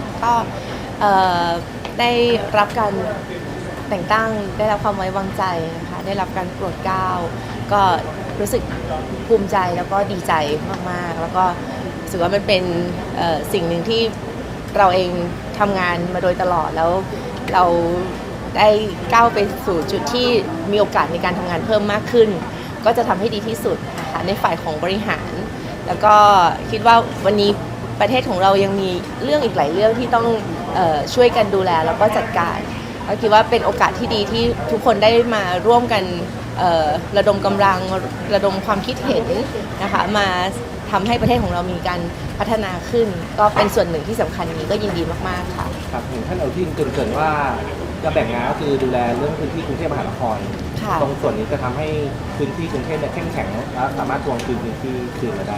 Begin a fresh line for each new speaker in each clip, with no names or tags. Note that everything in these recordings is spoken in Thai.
ค่ะก็ได้รับการแต่งตั้งได้รับความไว้วางใจนะคะได้รับการโปรดเกล้าก็รู้สึกภูมิใจแล้วก็ดีใจมากๆ แล้วก็รู้สึกว่ามันเป็นสิ่งหนึ่งที่เราเองทำงานมาโดยตลอดแล้วเราได้ก้าวไปสู่จุดที่มีโอกาสในการทำงานเพิ่มมากขึ้น ก็จะทำให้ดีที่สุดนะคะในฝ่ายของบริหาร แล้วก็คิดว่าวันนี้ ประเทศของเรายังมีเรื่องอีกหลายเรื่องที่ต้องออช่วยกันดูแลแล้วก็จัดการก็คิดว่าเป็นโอกาสที่ดีที่ทุกคนได้มาร่วมกันระดมกำลังระดมความคิดเห็นนะคะมาทำให้ประเทศของเรามีการพัฒนาขึ้น ก็เป็นส่วนหนึ่งที่สำคัญนี้ก็ยินดีมากๆค่ะ
ครับเห็นท่านเอาที่เกินๆว่าจะแบ่งงานก็คือดูแลเรื่องพื้นที่กรุงเทพมหานคร
ค่ะ
ตรงส่วนนี้จะทำให้พื้นที่กรุงเทพเนี่ยเข้มแข็งและสามารถทวงคืนพื้นที่คืนมาได้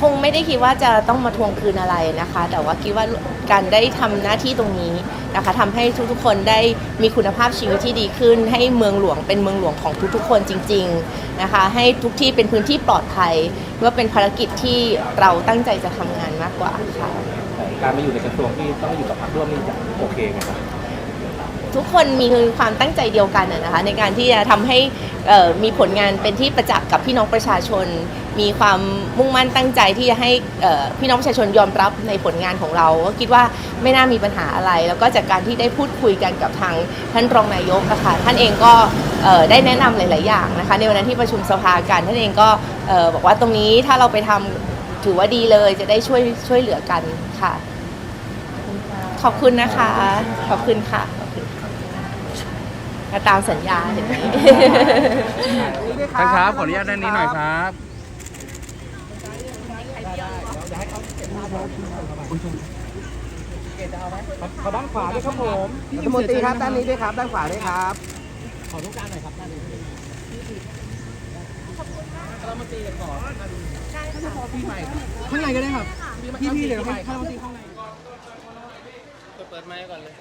คงไม่ได้คิดว่าจะต้องมาทวงคืนอะไรนะคะ แต่ว่าคิดว่าการได้ทำหน้าที่ตรงนี้นะคะทำให้ทุกๆคนได้มีคุณภาพชีวิตที่ดีขึ้น ให้เมืองหลวงเป็นเมืองหลวงของทุกๆ คนจริง ๆนะคะ ให้ทุกที่เป็นพื้นที่ปลอดภัยว่าเป็นภารกิจที่เราตั้งใจจะทำงานมากกว่าค่ะ
แต่การมาอยู่ในกระทรวงที่ต้องมาอยู่กับพรรคร่วมนี่จะโอเคไหมครับ
ทุกคนมีความตั้งใจเดียวกันนะคะในการที่จะทำให้มีผลงานเป็นที่ประจักษ์กับพี่น้องประชาชน มีความมุ่งมั่นตั้งใจที่จะให้พี่น้องประชาชนยอมรับในผลงานของเราก็คิดว่าไม่น่ามีปัญหาอะไร แล้วก็จากการที่ได้พูดคุยกันกับทางท่านรองนายกนะคะท่านเองก็ได้แนะนำหลาย ๆ อย่างนะคะในวันนั้นที่ประชุมสภากันท่านเองก็บอกว่าตรงนี้ถ้าเราไปทำถือว่าดีเลยจะได้ช่วยช่วยเหลือกันค่ะ ขอบคุณนะคะ ขอบคุณค่ะ ขอบคุณค่ะมาตามสัญญาเห็นไหม
ท่านครับขออนุญาตด้านนี้หน่อยครับ
ขอด้านขวาด้วยครับผมพี่มนตรีครับด้านนี้ด้วยครับด้านขวาด้วยครับ
ข้างในก็ได้ครับพี่พี่เดี๋ยวให้ข้างในข้างใน
เปิดไมค์ก่อนเลย